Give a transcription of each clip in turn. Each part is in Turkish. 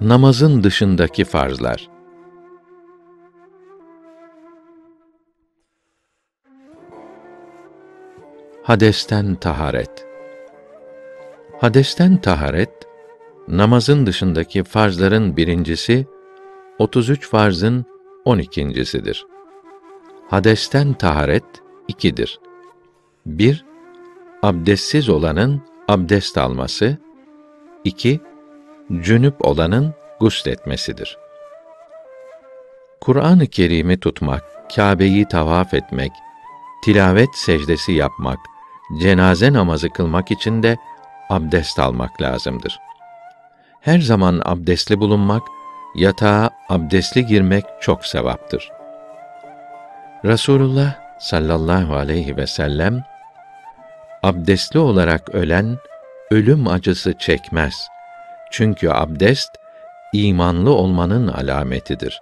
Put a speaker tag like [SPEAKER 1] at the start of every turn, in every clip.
[SPEAKER 1] Namazın dışındaki farzlar. Hadesten taharet. Hadesten taharet, namazın dışındaki farzların birincisi, 33 farzın 12.sidir. Hadesten taharet ikidir. 1. Abdestsiz olanın abdest alması. 2. Cünüp olanın gusletmesidir. Kur'an-ı Kerim'i tutmak, Kâbe'yi tavaf etmek, tilavet secdesi yapmak, cenaze namazı kılmak için de abdest almak lazımdır. Her zaman abdestli bulunmak, yatağa abdestli girmek çok sevaptır. Rasulullah sallallahu aleyhi ve sellem abdestli olarak ölen ölüm acısı çekmez. Çünkü abdest imanlı olmanın alametidir.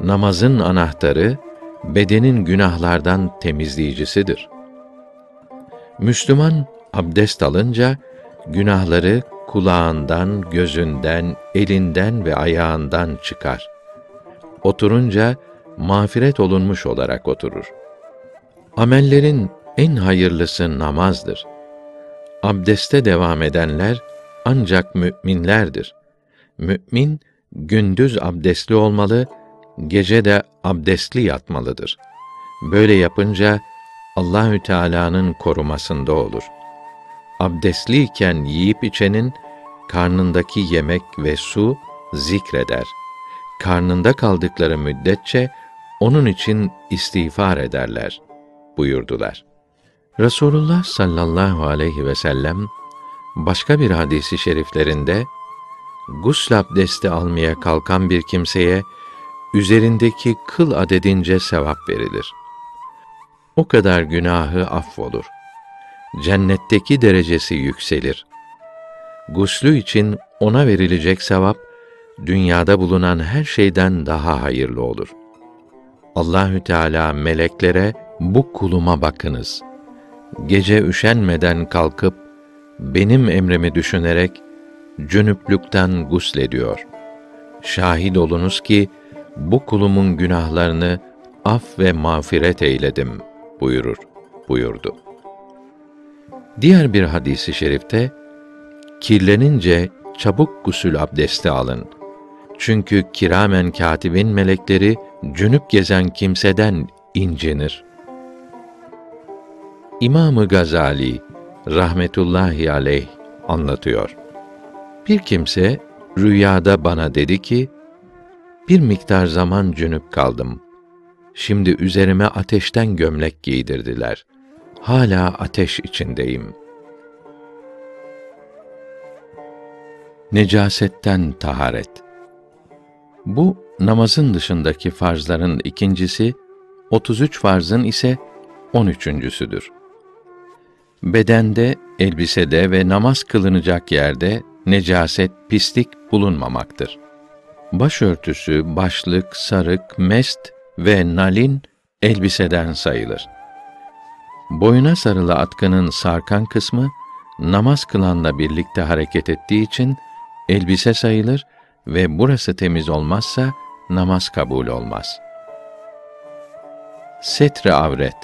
[SPEAKER 1] Namazın anahtarı bedenin günahlardan temizleyicisidir. Müslüman abdest alınca günahları kulağından, gözünden, elinden ve ayağından çıkar. Oturunca mağfiret olunmuş olarak oturur. Amellerin en hayırlısı namazdır. Abdeste devam edenler ancak müminlerdir. Mümin gündüz abdestli olmalı, gece de abdestli yatmalıdır. Böyle yapınca Allahü Teala'nın korumasında olur. Abdestliyken yiyip içenin karnındaki yemek ve su zikreder. Karnında kaldıkları müddetçe onun için istiğfar ederler buyurdular. Resulullah sallallahu aleyhi ve sellem başka bir hadisi şeriflerinde gusl abdesti almaya kalkan bir kimseye üzerindeki kıl adedince sevap verilir. O kadar günahı affolur. Cennetteki derecesi yükselir. Guslü için ona verilecek sevap dünyada bulunan her şeyden daha hayırlı olur. Allahü Teala meleklere bu kuluma bakınız. Gece üşenmeden kalkıp benim emrimi düşünerek cünüplükten guslediyor. Şahit olunuz ki bu kulumun günahlarını af ve mağfiret eyledim buyurur buyurdu. Diğer bir hadisi şerifte kirlenince çabuk gusül abdesti alın. Çünkü kiramen katibin melekleri cünüp gezen kimseden incinir. İmamı Gazali rahmetullahi aleyh anlatıyor. Bir kimse rüyada bana dedi ki, bir miktar zaman cünüp kaldım. Şimdi üzerime ateşten gömlek giydirdiler. Hala ateş içindeyim. Necasetten taharet. Bu namazın dışındaki farzların ikincisi, 33 farzın ise 13.südür. Bedende, elbisede ve namaz kılınacak yerde necaset, pislik bulunmamaktır. Başörtüsü, başlık, sarık, mest ve nalin elbiseden sayılır. Boyuna sarılı atkının sarkan kısmı namaz kılanla birlikte hareket ettiği için elbise sayılır ve burası temiz olmazsa namaz kabul olmaz. Setre avret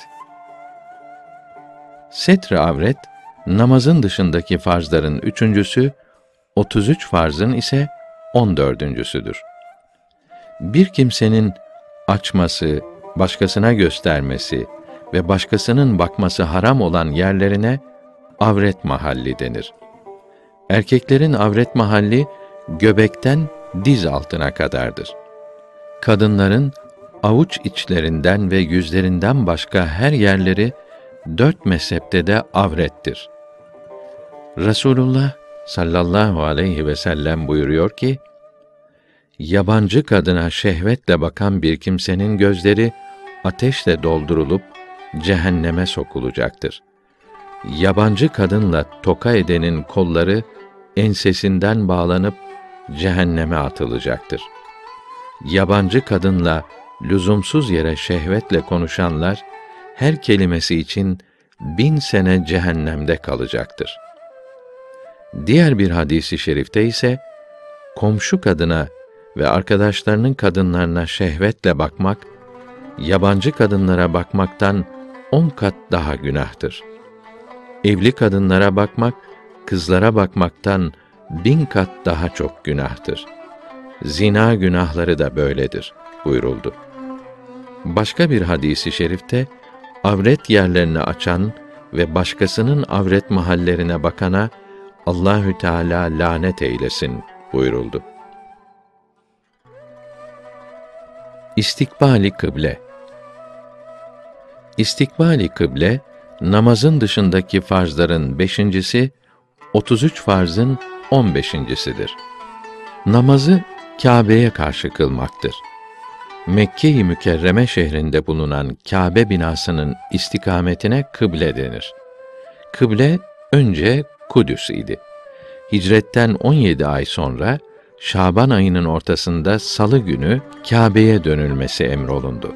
[SPEAKER 1] Setre avret namazın dışındaki farzların üçüncüsü, 33 farzın ise on dördüncüsüdür. Bir kimsenin açması, başkasına göstermesi ve başkasının bakması haram olan yerlerine avret mahalli denir. Erkeklerin avret mahalli göbekten diz altına kadardır. Kadınların avuç içlerinden ve yüzlerinden başka her yerleri dört mezhepte de avrettir. Resulullah sallallahu aleyhi ve sellem buyuruyor ki, yabancı kadına şehvetle bakan bir kimsenin gözleri ateşle doldurulup cehenneme sokulacaktır. Yabancı kadınla toka edenin kolları ensesinden bağlanıp cehenneme atılacaktır. Yabancı kadınla lüzumsuz yere şehvetle konuşanlar her kelimesi için bin sene cehennemde kalacaktır. Diğer bir hadisi şerifte ise komşu kadına ve arkadaşlarının kadınlarına şehvetle bakmak, yabancı kadınlara bakmaktan on kat daha günahtır. Evli kadınlara bakmak, kızlara bakmaktan bin kat daha çok günahtır. Zina günahları da böyledir buyuruldu. Başka bir hadisi şerifte avret yerlerini açan ve başkasının avret mahallerine bakana Allahü Teala lanet eylesin buyuruldu. İstikbali kıble İstikbali kıble namazın dışındaki farzların beşincisi, 33 farzın on beşincisidir. Namazı Kâbe'ye karşı kılmaktır. Mekke-i Mükerreme şehrinde bulunan Kâbe binasının istikametine kıble denir. Kıble önce Kudüs idi. Hicretten 17 ay sonra Şaban ayının ortasında salı günü Kâbe'ye dönülmesi emrolundu.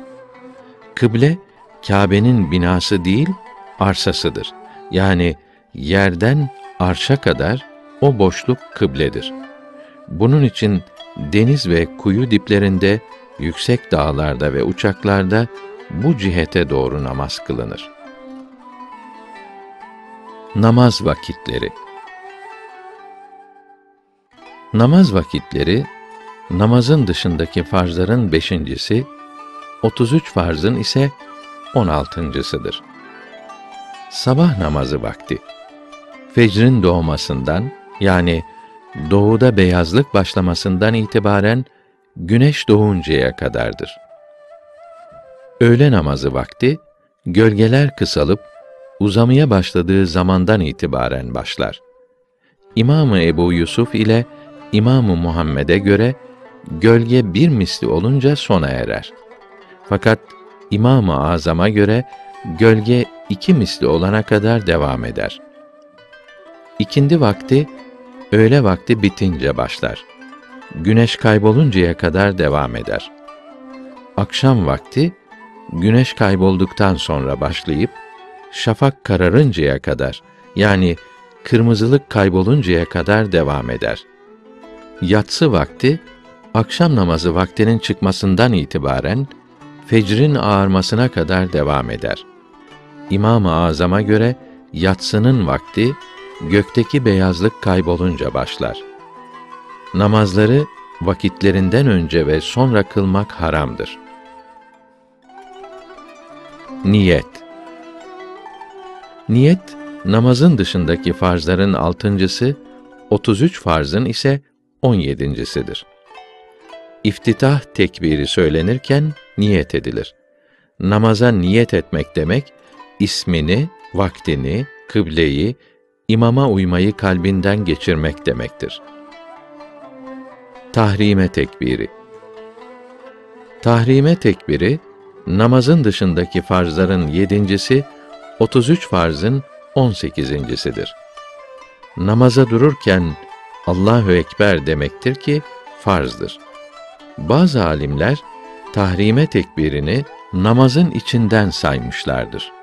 [SPEAKER 1] Kıble Kâbe'nin binası değil, arsasıdır. Yani yerden arşa kadar o boşluk kıbledir. Bunun için deniz ve kuyu diplerinde, yüksek dağlarda ve uçaklarda bu cihete doğru namaz kılınır. Namaz vakitleri Namaz vakitleri, namazın dışındaki farzların beşincisi, 33 farzın ise on altıncısıdır. Sabah namazı vakti. Fecrin doğmasından, yani doğuda beyazlık başlamasından itibaren güneş doğuncaya kadardır. Öğle namazı vakti, gölgeler kısalıp uzamaya başladığı zamandan itibaren başlar. İmamı Ebu Yusuf ile İmamı Muhammed'e göre gölge bir misli olunca sona erer. Fakat İmam-ı Azam'a göre gölge iki misli olana kadar devam eder. İkindi vakti öğle vakti bitince başlar. Güneş kayboluncaya kadar devam eder. Akşam vakti güneş kaybolduktan sonra başlayıp şafak kararıncaya kadar yani kırmızılık kayboluncaya kadar devam eder. Yatsı vakti akşam namazı vaktinin çıkmasından itibaren fecrin ağarmasına kadar devam eder. İmam-ı Azam'a göre yatsının vakti gökteki beyazlık kaybolunca başlar. Namazları vakitlerinden önce ve sonra kılmak haramdır. Niyet Niyet, namazın dışındaki farzların altıncısı, 33 farzın ise on yedincisidir. İftitah tekbiri söylenirken niyet edilir. Namaza niyet etmek demek, ismini, vaktini, kıbleyi, imama uymayı kalbinden geçirmek demektir. Tahrime tekbiri Tahrime tekbiri, namazın dışındaki farzların yedincisi, 33 farzın on sekizincisidir. Namaza dururken Allahu Ekber demektir ki farzdır. Bazı alimler tahrime tekbirini namazın içinden saymışlardır.